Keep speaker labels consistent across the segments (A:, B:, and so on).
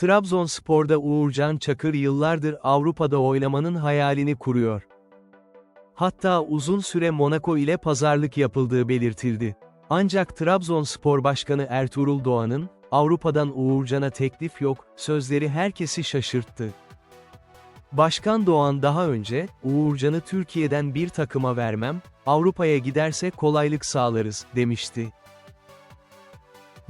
A: Trabzonspor'da Uğurcan Çakır yıllardır Avrupa'da oynamanın hayalini kuruyor. Hatta uzun süre Monaco ile pazarlık yapıldığı belirtildi. Ancak Trabzonspor Başkanı Ertuğrul Doğan'ın, Avrupa'dan Uğurcan'a teklif yok, sözleri herkesi şaşırttı. Başkan Doğan daha önce, Uğurcan'ı Türkiye'den bir takıma vermem, Avrupa'ya giderse kolaylık sağlarız, demişti.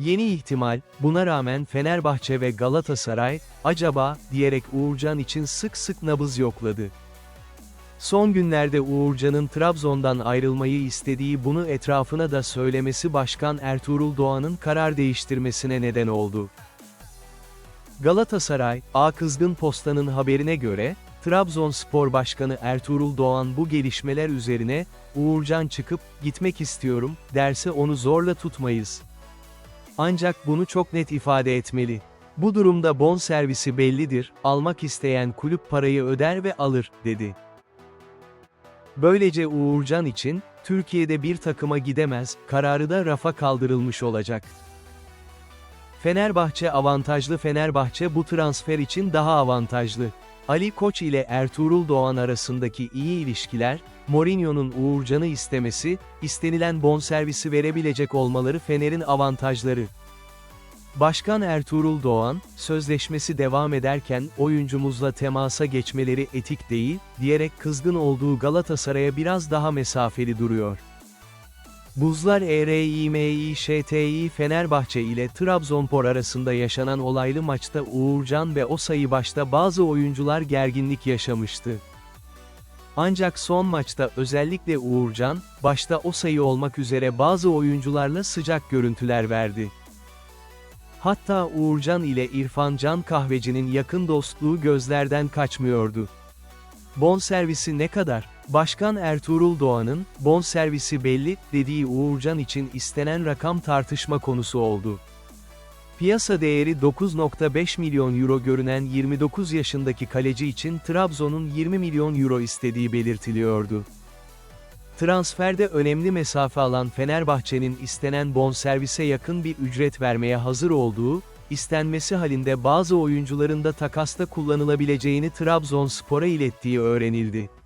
A: Yeni ihtimal, buna rağmen Fenerbahçe ve Galatasaray, acaba, diyerek Uğurcan için sık sık nabız yokladı. Son günlerde Uğurcan'ın Trabzon'dan ayrılmayı istediği bunu etrafına da söylemesi Başkan Ertuğrul Doğan'ın karar değiştirmesine neden oldu. Galatasaray, A Kızgın Posta'nın haberine göre, Trabzonspor Başkanı Ertuğrul Doğan bu gelişmeler üzerine, Uğurcan çıkıp, gitmek istiyorum, derse onu zorla tutmayız. Ancak bunu çok net ifade etmeli. Bu durumda bon servisi bellidir, almak isteyen kulüp parayı öder ve alır, dedi. Böylece Uğurcan için, Türkiye'de bir takıma gidemez, kararı da rafa kaldırılmış olacak. Fenerbahçe avantajlı Fenerbahçe bu transfer için daha avantajlı. Ali Koç ile Ertuğrul Doğan arasındaki iyi ilişkiler, Mourinho'nun Uğurcan'ı istemesi, istenilen bonservisi verebilecek olmaları Fener'in avantajları. Başkan Ertuğrul Doğan, sözleşmesi devam ederken oyuncumuzla temasa geçmeleri etik değil, diyerek kızgın olduğu Galatasaray'a biraz daha mesafeli duruyor. Buzlar E ERİMİŞTİ Fenerbahçe ile Trabzonspor arasında yaşanan olaylı maçta Uğurcan ve o sayı başta bazı oyuncular gerginlik yaşamıştı. Ancak son maçta özellikle Uğurcan, başta o sayı olmak üzere bazı oyuncularla sıcak görüntüler verdi. Hatta Uğurcan ile İrfan Can Kahveci'nin yakın dostluğu gözlerden kaçmıyordu. Bonservisi ne kadar? Başkan Ertuğrul Doğan'ın, bonservisi belli, dediği Uğurcan için istenen rakam tartışma konusu oldu. Piyasa değeri 9.5 milyon euro görünen 29 yaşındaki kaleci için Trabzon'un 20 milyon euro istediği belirtiliyordu. Transferde önemli mesafe alan Fenerbahçe'nin istenen bonservise yakın bir ücret vermeye hazır olduğu, istenmesi halinde bazı oyuncuların da takasta kullanılabileceğini Trabzonspor'a ilettiği öğrenildi.